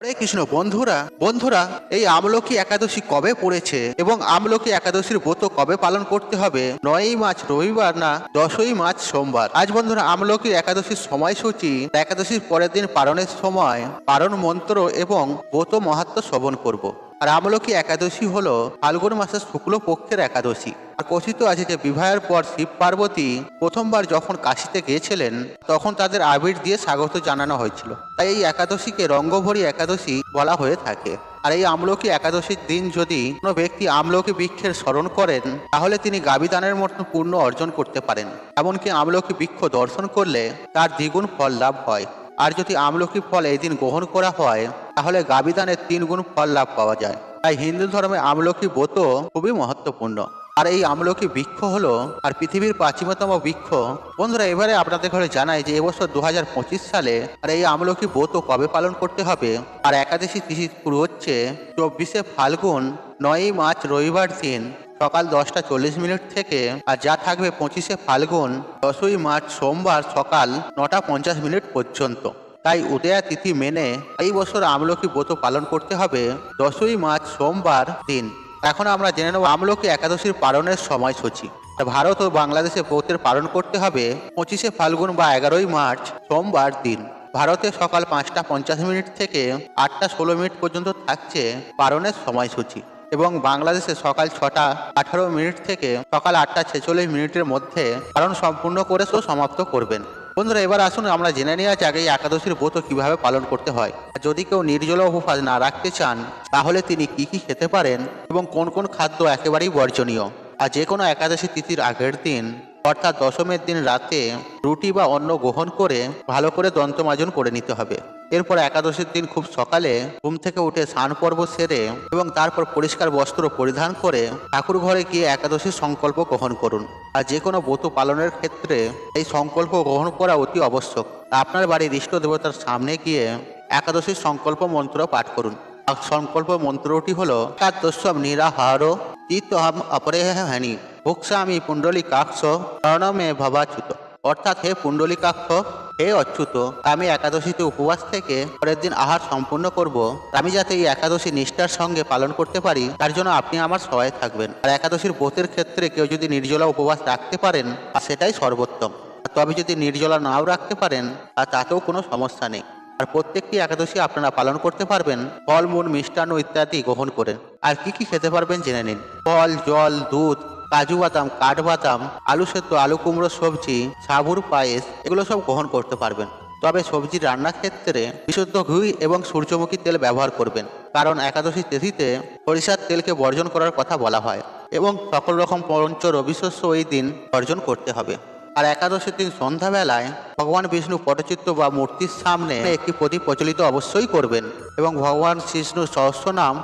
হরে কৃষ্ণ, বন্ধুরা বন্ধুরা, এই আমলকি একাদশী কবে পড়েছে এবং আমলকি একাদশীর ব্রত কবে পালন করতে হবে নয়ই মার্চ রবিবার না দশই মার্চ সোমবার আজ বন্ধুরা, আমলকি একাদশীর সময়সূচি একাদশীর পরের দিন পালনের সময় পালন মন্ত্র এবং ব্রত মহাত্ম শ্রবণ করব। আর আমলকি একাদশী হলো ফাল্গুন মাসের শুক্ল পক্ষের একাদশী। আর কথিত আছে যে বিবাহের পর শিব পার্বতী প্রথমবার যখন কাশিতে গিয়েছিলেন, তখন তাদের আবির দিয়ে স্বাগত জানানো হয়েছিল। তাই এই একাদশীকে রঙ্গভরি একাদশী বলা হয়ে থাকে। আর এই আমলকি একাদশীর দিন যদি কোনো ব্যক্তি আমলকি বৃক্ষের স্মরণ করেন, তাহলে তিনি গাবিদানের মতো পূর্ণ অর্জন করতে পারেন। এমনকি আমলকি বৃক্ষ দর্শন করলে তার দ্বিগুণ ফল লাভ হয়। আর যদি আমলকি ফল এই দিন গ্রহণ করা হয়, তাহলে গাবিদানের তিন গুণ ফল লাভ পাওয়া যায়। তাই হিন্দু ধর্মে আমলকি ব্রত খুবই মহত্বপূর্ণ। আর এই আমলকি বৃক্ষ হলো, আর পৃথিবীর প্রাচীনতম বৃক্ষ। বন্ধুরা, এবারে আপনাদের ঘরে জানাই যে এবছর দু হাজার পঁচিশ সালে, আর এই আমলকি ব্রত কবে পালন করতে হবে? আর একাদশী তিথি শুরু হচ্ছে চব্বিশে ফাল্গুন, নয়ই মার্চ রবিবার দিন। সকাল দশটা চল্লিশ মিনিট থেকে আর যা থাকবে পঁচিশে ফাল্গুন, দশই মার্চ সোমবার সকাল নটা পঞ্চাশ মিনিট পর্যন্ত। তাই উদয়া তিথি মেনে এই বছর আমলকি ব্রত পালন করতে হবে দশই মার্চ সোমবার দিন। এখন আমরা জেনে নেব আমলকি একাদশীর পালনের সময়সূচি। ভারত ও বাংলাদেশে ব্রতের পালন করতে হবে পঁচিশে ফাল্গুন বা এগারোই মার্চ সোমবার দিন। ভারতে সকাল পাঁচটা পঞ্চাশ মিনিট থেকে আটটা ষোলো মিনিট পর্যন্ত থাকছে পালনের সময়সূচি। এবং বাংলাদেশে সকাল ছটা আঠারো মিনিট থেকে সকাল আটটা ছেচল্লিশ মিনিটের মধ্যে পালন সম্পূর্ণ করে তো সমাপ্ত করবেন। বন্ধুরা, এবার আসুন আমরা জেনে নেওয়া যাক এই একাদশীর ব্রত কীভাবে পালন করতে হয়। যদি কেউ নির্জল উপবাস না রাখতে চান, তাহলে তিনি কি কি খেতে পারেন এবং কোন কোন খাদ্য একেবারেই বর্জনীয়? আর যে কোনো একাদশী তিথির আগের দিন, অর্থাৎ দশমের দিন রাতে রুটি বা অন্ন গ্রহণ করে ভালো করে দন্তমাজন করে নিতে হবে। এরপর একাদশীর দিন খুব সকালে ঘুম থেকে উঠে স্নান পর্ব সেরে এবং তারপর পরিষ্কার বস্ত্র পরিধান করে ঠাকুর ঘরে গিয়ে একাদশীর সংকল্প গ্রহণ করুন। আর যে কোনো ব্রত পালনের ক্ষেত্রে এই সংকল্প গ্রহণ করা অতি আবশ্যক। আপনার বাড়ির ইষ্ট দেবতার সামনে গিয়ে একাদশীর সংকল্প মন্ত্র পাঠ করুন। আর সংকল্প মন্ত্রটি হল কাদ্যস্বম নিরাহার চিত্তহম অপরেহ হানি ভুক্সামি পুণ্ডলী কাক্ষ প্রণমে ভবাচ্যুত। অর্থাৎ হে পুণ্ডলিকাক্ষ হে অচ্যুত, আমি একাদশীতে উপবাস থেকে পরের দিন আহার সম্পূর্ণ করব। আমি যাতে এই একাদশী নিষ্ঠার সঙ্গে পালন করতে পারি, তার জন্য আপনি আমার সহায় থাকবেন। আর একাদশীর ব্রতের ক্ষেত্রে কেউ যদি নির্জলা উপবাস রাখতে পারেন সেটাই সর্বোত্তম। তবে যদি নির্জলা নাও রাখতে পারেন, আর তাতেও কোনো সমস্যা নেই। আর প্রত্যেকটি একাদশী আপনারা পালন করতে পারবেন, ফল, মূল, মিষ্টান্ন ইত্যাদি গ্রহণ করে আর কি কি খেতে পারবেন জেনে নিন। ফল, জল, দুধ কাজু বাদাম কাঠবাদাম আলু সেদ্ধ, আলু কুমড়ো, সবজি, সাবুর পায়েস, এগুলো সব গ্রহণ করতে পারবেন। তবে সবজি রান্নার ক্ষেত্রে বিশুদ্ধ ঘি এবং সূর্যমুখী তেল ব্যবহার করবেন। কারণ একাদশী তিথিতে সরিষার তেলকে বর্জন করার কথা বলা হয় এবং সকল রকম পঞ্চ রবিশস্য ওই দিন বর্জন করতে হবে। আর একাদশীর দিন সন্ধ্যাবেলায় ভগবান বিষ্ণু পটচিত্র বা মূর্তির সামনে একটি প্রদীপ প্রচলিত অবশ্যই করবেন এবং ভগবান বিষ্ণুর সহস্র নাম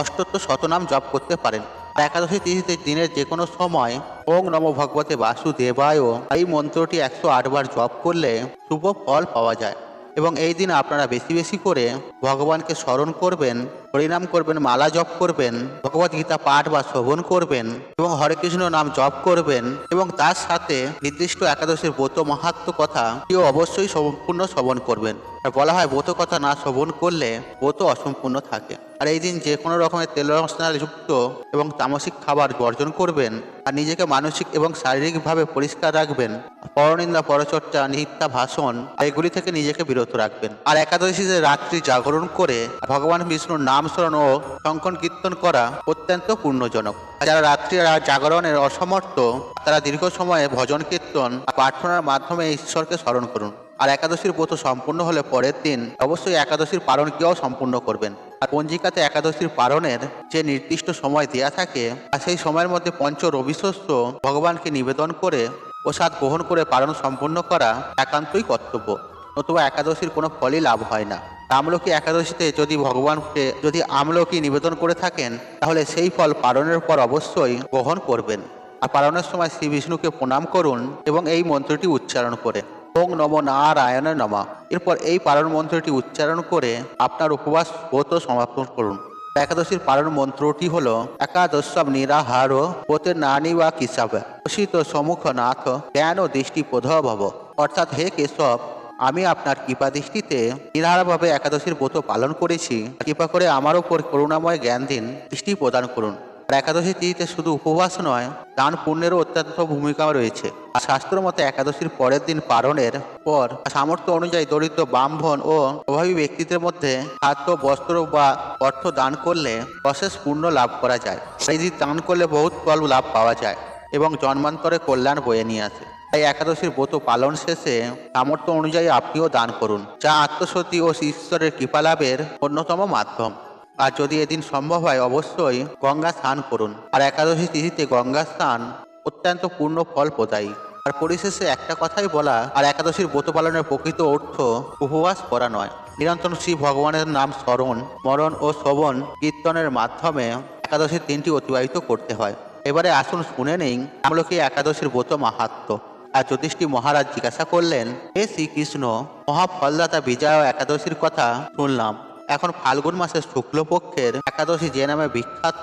অষ্টত্ব শতনাম জপ করতে পারেন। একাদশী তিথিতে দিনের যে কোনো সময় ওং নম ভগবতে বাসুদেবায় এই মন্ত্রটি একশো আটবার জপ করলে শুভ ফল পাওয়া যায়। এবং এই দিন আপনারা বেশি বেশি করে ভগবানকে স্মরণ করবেন হরিনাম করবেন, মালা জপ করবেন ভগবত গীতা পাঠ বা শ্রবণ করবেন এবং হরে কৃষ্ণ নাম জপ করবেন এবং তার সাথে নির্দিষ্ট একাদশীর ব্রত মাহাত্ম কথা কেউ অবশ্যই সম্পূর্ণ শ্রবণ করবেন। আর বলা হয় ব্রত কথা না শ্রবণ করলে ব্রত অসম্পূর্ণ থাকে। আর এই দিন যে কোনো রকমের যুক্ত এবং তামসিক খাবার বর্জন করবেন আর নিজেকে মানসিক এবং শারীরিকভাবে পরিষ্কার রাখবেন। পরনিন্দা, পরচর্চা নিত্যা ভাষণ এগুলি থেকে নিজেকে বিরত রাখবেন। আর একাদশীতে রাত্রি জাগরণ করে ভগবান বিষ্ণুর নাম স্মরণ ও শঙ্কন কীর্তন করা অত্যন্ত পূর্ণজনক যারা রাত্রি জাগরণের অসমর্থ, তারা দীর্ঘ সময়ে ভজন কীর্তন প্রার্থনার মাধ্যমে ঈশ্বরকে স্মরণ করুন। আর একাদশীর ব্রত সম্পূর্ণ হলে পরের দিন অবশ্যই একাদশীর পালনকেও সম্পূর্ণ করবেন। আর পঞ্জিকাতে একাদশীর পালনের যে নির্দিষ্ট সময় দেয়া থাকে, আর সেই সময়ের মধ্যে পঞ্চ রবিশস্য ভগবানকে নিবেদন করে প্রসাদ গ্রহণ করে পালন সম্পন্ন করা একান্তই কর্তব্য। নতুবা একাদশীর কোনো ফলই লাভ হয় না। আমলকি একাদশীতে যদি ভগবানকে, যদি আমলকি নিবেদন করে থাকেন, তাহলে সেই ফল পালনের পর অবশ্যই গ্রহণ করবেন। আর পালনের সময় শ্রী বিষ্ণুকে প্রণাম করুন এবং এই মন্ত্রটি উচ্চারণ করে। ওং নম নারায়ণের নমা। এরপর এই পালন মন্ত্রটি উচ্চারণ করে আপনার উপবাস ব্রত সমাপন করুন। একাদশীর পালন মন্ত্রটি হল, একাদশম নিরাহার পোতে নানি বা কিসাবে। অসিত সম্মুখ নাথ জ্ঞান ও দৃষ্টি প্রধ ভব অর্থাৎ হে কেশব, আমি আপনার কৃপা দৃষ্টিতে নিরাহারভাবে একাদশীর ব্রত পালন করেছি। কৃপা করে আমার উপর করুণাময় জ্ঞান দিন, দৃষ্টি প্রদান করুন। একাদশী তিথিতে শুধু উপবাস নয়, দান পুণ্যেরও অত্যন্ত ভূমিকা রয়েছে। আর শাস্ত্র মতে একাদশীর পরের দিন পালনের পর সামর্থ্য অনুযায়ী দরিদ্র ব্রাহ্মণ ও অভাবী ব্যক্তিদের মধ্যে খাদ্য, বস্ত্র বা অর্থ দান করলে অশেষ পুণ্য লাভ করা যায়। সেই দিন দান করলে বহুত ফল লাভ পাওয়া যায় এবং জন্মান্তরে কল্যাণ বয়ে নিয়ে আসে। তাই একাদশীর ব্রত পালন শেষে সামর্থ্য অনুযায়ী আপনিও দান করুন, যা আত্মসতী ও ঈশ্বরের কৃপা লাভের অন্যতম মাধ্যম। আর যদি এদিন সম্ভব হয়, অবশ্যই গঙ্গা স্নান করুন। আর একাদশী তিথিতে গঙ্গা স্নান অত্যন্ত পূর্ণ ফল প্রদায়ী। আর পরিশেষে একটা কথাই বলা, আর একাদশীর ব্রত পালনের প্রকৃত অর্থ উপবাস করা নয়। নিরন্তর শ্রী ভগবানের নাম স্মরণ, মরণ ও শ্রবণ কীর্তনের মাধ্যমে একাদশীর দিনটি অতিবাহিত করতে হয়। এবারে আসুন শুনে নেই আমলকি একাদশীর ব্রত মাহাত্ম। আর যুধিষ্ঠি মহারাজ জিজ্ঞাসা করলেন, হে শ্রীকৃষ্ণ, মহাফলদাতা বিজয় একাদশীর কথা শুনলাম। এখন ফাল্গুন মাসের শুক্লপক্ষের একাদশী যে নামে বিখ্যাত,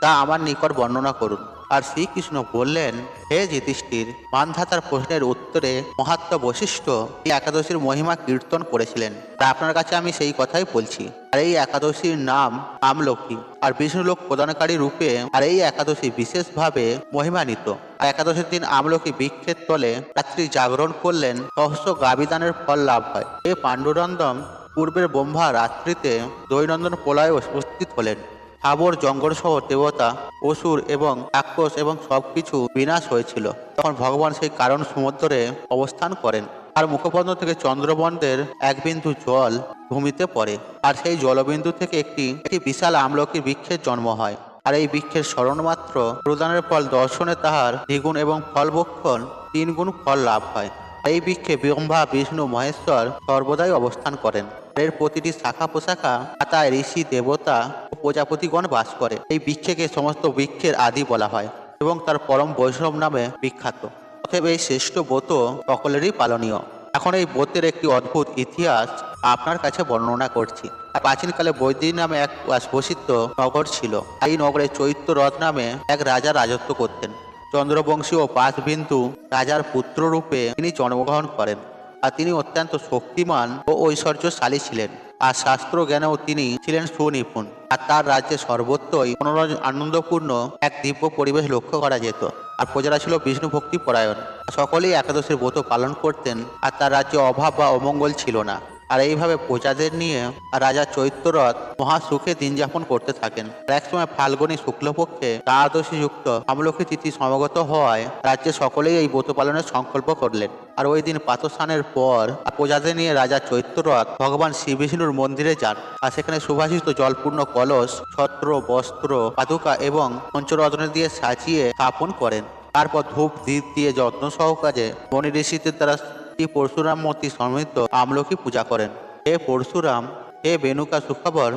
তা আমার নিকট বর্ণনা করুন। আর শ্রীকৃষ্ণ বললেন, হে যুধিষ্ঠির, মানধাতার প্রশ্নের উত্তরে মহাত্ম বৈশিষ্ট্য এই একাদশীর মহিমা কীর্তন করেছিলেন। তা আপনার কাছে আমি সেই কথাই বলছি। আর এই একাদশীর নাম আমলকি আর বিষ্ণুলোক প্রদানকারী রূপে আর এই একাদশী বিশেষভাবে মহিমান্বিত। আর একাদশীর দিন আমলকি বৃক্ষের তলে রাত্রি জাগরণ করলেন, সহস্র গাবিদানের ফল লাভ হয়। এ পাণ্ডুরন্দম পূর্বের ব্রহ্মা রাত্রিতে দৈনন্দন প্রলয়ে উপস্থিত হলেন। স্থাবর জঙ্গল সহ দেবতা, অসুর এবং রাক্ষস এবং সবকিছু বিনাশ হয়েছিল। তখন ভগবান সেই কারণ সমুদ্রে অবস্থান করেন। আর মুখপদ্ম থেকে চন্দ্রবন্ধের এক বিন্দু জল ভূমিতে পড়ে। আর সেই জলবিন্দু থেকে একটি একটি বিশাল আমলকি বৃক্ষের জন্ম হয়। আর এই বৃক্ষের স্মরণ মাত্র প্রদানের ফল দর্শনে তাহার দ্বিগুণ এবং ফলবক্ষণ তিন গুণ ফল লাভ হয়। এই বৃক্ষে ব্রহ্মা, বিষ্ণু, মহেশ্বর সর্বদাই অবস্থান করেন। এর প্রতিটি শাখা পোশাখা পাতায় ঋষি, দেবতা ও প্রজাপতিগণ বাস করে। এই বৃক্ষকে সমস্ত বৃক্ষের আদি বলা হয় এবং তার পরম বৈষ্ণব নামে বিখ্যাত। অতএব এই শ্রেষ্ঠ ব্রত সকলেরই পালনীয়। এখন এই ব্রতের একটি অদ্ভুত ইতিহাস আপনার কাছে বর্ণনা করছি। প্রাচীনকালে বৈদিক নামে এক প্রসিদ্ধ নগর ছিল। এই নগরে চৈত্য রথ নামে এক রাজা রাজত্ব করতেন। চন্দ্রবংশী ও পাঁচবিন্দু রাজার পুত্র রূপে তিনি জন্মগ্রহণ করেন। আর তিনি অত্যন্ত শক্তিমান ও ঐশ্বর্যশালী ছিলেন। আর শাস্ত্র জ্ঞানেও তিনি ছিলেন সুনিপুণ। আর তার রাজ্যে সর্বত্রই মনোরঞ্জ আনন্দপূর্ণ এক দিব্য পরিবেশ লক্ষ্য করা যেত। আর প্রজারা ছিল বিষ্ণু ভক্তি পরায়ণ সকলেই একাদশীর ব্রত পালন করতেন। আর তার রাজ্যে অভাব বা অমঙ্গল ছিল না। আর এইভাবে প্রজাদের নিয়ে রাজা চৈত্যরথ মহা সুখে দিন যাপন করতে থাকেন। এক সময় ফাল্গুনী শুক্লপক্ষে দ্বাদশী যুক্ত আমলকী তিথি সমাগত হওয়ায় রাজ্যে সকলেই এই ব্রত পালনের সংকল্প করলেন। আর ওই দিন পাতস্থানের পর প্রজাদের নিয়ে রাজা চৈত্যরথ ভগবান শ্রী বিষ্ণুর মন্দিরে যান। আর সেখানে সুভাষিত জলপূর্ণ কলস, ছত্র, বস্ত্র, পাদুকা এবং পঞ্চরত্ন দিয়ে সাজিয়ে স্থাপন করেন। তারপর ধূপ দ্বীপ দিয়ে যত্ন সহকারে মনি ঋষিদের দ্বারা শ্রী পরশুরাম মূর্তি সমৃদ্ধ আমলকি পূজা করেন। হে পরশুরাম, হে বেনুকা সুখবর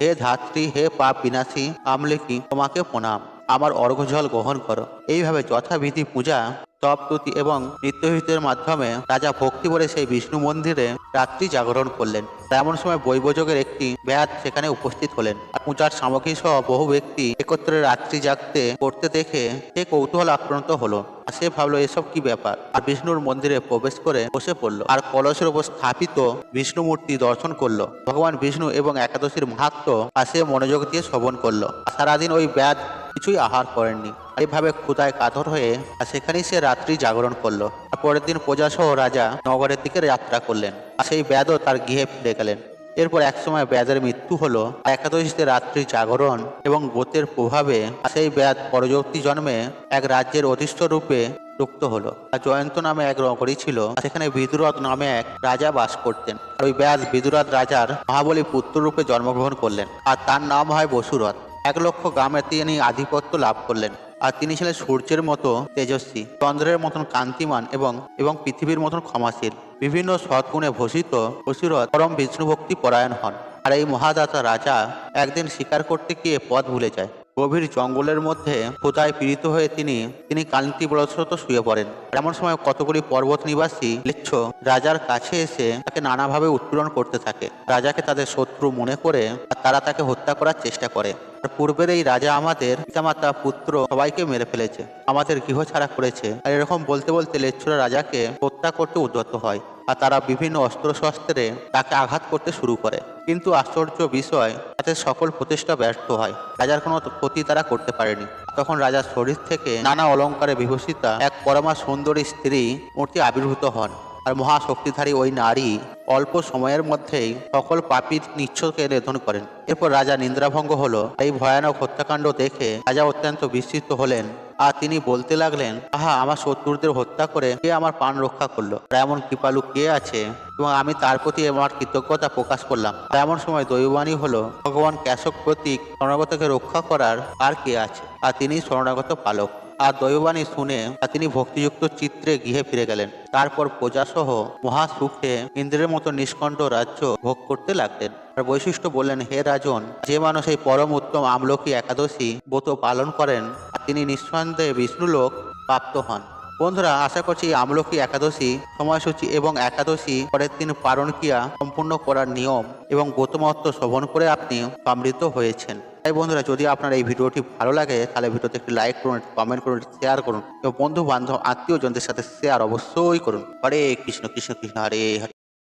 হে ধাত্রী, হে পাপ বিনাশী, আমলকি, তোমাকে প্রণাম। আমার অর্ঘ্যজল গ্রহণ করো। এইভাবে যথাবিধি পূজা তপতুতি এবং নৃত্যহিতের মাধ্যমে রাজা ভক্তি বলে সেই বিষ্ণু মন্দিরে রাত্রি জাগরণ করলেন। এমন সময় বৈবযোগের একটি ব্যাধ সেখানে উপস্থিত হলেন। পূজার সামগ্রী সহ বহু ব্যক্তি একত্রে রাত্রি জাগতে করতে দেখে সে কৌতূহল আক্রান্ত হলো। আর সে ভাবলো, এসব কি ব্যাপার? আর বিষ্ণুর মন্দিরে প্রবেশ করে বসে পড়ল। আর কলসের উপর স্থাপিত বিষ্ণু মূর্তি দর্শন করল। ভগবান বিষ্ণু এবং একাদশীর মাহাত্ম আর সে মনোযোগ দিয়ে শ্রবণ করল। সারাদিন ওই ব্যাধ কিছুই আহার করেননি। এইভাবে ক্ষুদায় কাতর হয়ে আর সেখানেই সে রাত্রি জাগরণ করল। আর পরের দিন প্রজা সহ রাজা নগরের দিকে যাত্রা করলেন। আর সেই ব্যাধও তার গৃহে ফিরে গেলেন। এরপর একসময় ব্যাধের মৃত্যু হলো। একাদশীতে রাত্রি জাগরণ এবং ব্রতের প্রভাবে সেই ব্যাধ পরবর্তী জন্মে এক রাজ্যের অধিষ্ঠ রূপে যুক্ত হলো। আর জয়ন্ত নামে এক নগরী ছিল। সেখানে বিদুরথ নামে এক রাজা বাস করতেন। আর ওই ব্যাধ বিদুরথ রাজার মহাবলী পুত্র রূপে জন্মগ্রহণ করলেন। আর তার নাম হয় বসুরথ। এক লক্ষ গ্রামে তিনি আধিপত্য লাভ করলেন। আর তিনি ছিলেন সূর্যের মতো তেজস্বী, চন্দ্রের মতন কান্তিমান এবং এবং পৃথিবীর মতন ক্ষমাশীল। বিভিন্ন সৎগুণে ভূষিত অসুরথ পরম বিষ্ণুভক্তি পরায়ণ হন। আর এই মহাদাতা রাজা একদিন শিকার করতে গিয়ে পথ ভুলে যায়। গভীর জঙ্গলের মধ্যে ক্ষুদায় পীড়িত হয়ে তিনি তিনি কান্তি বলস্রত শুয়ে পড়েন। এমন সময় কতগুলি পর্বত নিবাসী লিচ্ছ রাজার কাছে এসে তাকে নানাভাবে উৎপীড়ন করতে থাকে। রাজাকে তাদের শত্রু মনে করে তারা তাকে হত্যা করার চেষ্টা করে। পূর্বের এই রাজা আমাদের পিতামাতা, পুত্র সবাইকে মেরে ফেলেছে। আমাদের গৃহ ছাড়া করেছে। আর এরকম বলতে বলতে লেচ্ছুরা রাজাকে হত্যা করতে উদ্যত হয়। আর তারা বিভিন্ন অস্ত্র শস্ত্রে তাকে আঘাত করতে শুরু করে। কিন্তু আশ্চর্য বিষয়, তাদের সকল প্রচেষ্টা ব্যর্থ হয়। রাজার কোনো ক্ষতি তারা করতে পারেনি। তখন রাজার শরীর থেকে নানা অলঙ্কারে বিভূষিতা এক পরমা সুন্দরী স্ত্রী মূর্তি আবির্ভূত হন। আর মহাশক্তিধারী ওই নারী অল্প সময়ের মধ্যেই সকল পাপীর নিচ্ছকে নিধন করেন। এরপর রাজা নিন্দ্রাভঙ্গ হলো। এই ভয়ানক হত্যাকাণ্ড দেখে রাজা অত্যন্ত বিস্মিত হলেন। আর তিনি বলতে লাগলেন, আহা, আমার শত্রুদের হত্যা করে কে আমার প্রাণ রক্ষা করল? এমন কৃপালু কে আছে? এবং আমি তার প্রতি আমার কৃতজ্ঞতা প্রকাশ করলাম। এমন সময় দৈবাণী হলো, ভগবান ক্যাশক প্রতীক শরণাগতকে রক্ষা করার আর কে আছে? আর তিনি শরণাগত পালক। আর দৈববাণী শুনে তিনি ভক্তিযুক্ত চিত্রে গৃহে ফিরে গেলেন। তারপর প্রজাসহ মহাসুখে ইন্দ্রের মতো নিষ্কণ্ঠ রাজ্য ভোগ করতে লাগলেন। আর বৈশিষ্ট্য বললেন, হে রাজন, যে মানুষ এই পরম উত্তম আমলকি একাদশী ব্রত পালন করেন তিনি নিঃসন্দেহে বিষ্ণুলোক প্রাপ্ত হন। বন্ধুরা, আশা করছি আমলকি একাদশী, সময়সূচি এবং একাদশী পরের দিন পারণ ক্রিয়া সম্পূর্ণ করার নিয়ম এবং ব্রতমহত্ব শ্রবণ করে আপনি সমৃদ্ধ হয়েছেন। তাই বন্ধুরা, যদি আপনার এই ভিডিওটি ভালো লাগে, তাহলে ভিডিওতে একটি লাইক করুন কমেন্ট করুন শেয়ার করুন, এবং বন্ধু বান্ধব আত্মীয়জনদের সাথে শেয়ার অবশ্যই করুন। হরে কৃষ্ণ কৃষ্ণ কৃষ্ণ হরে।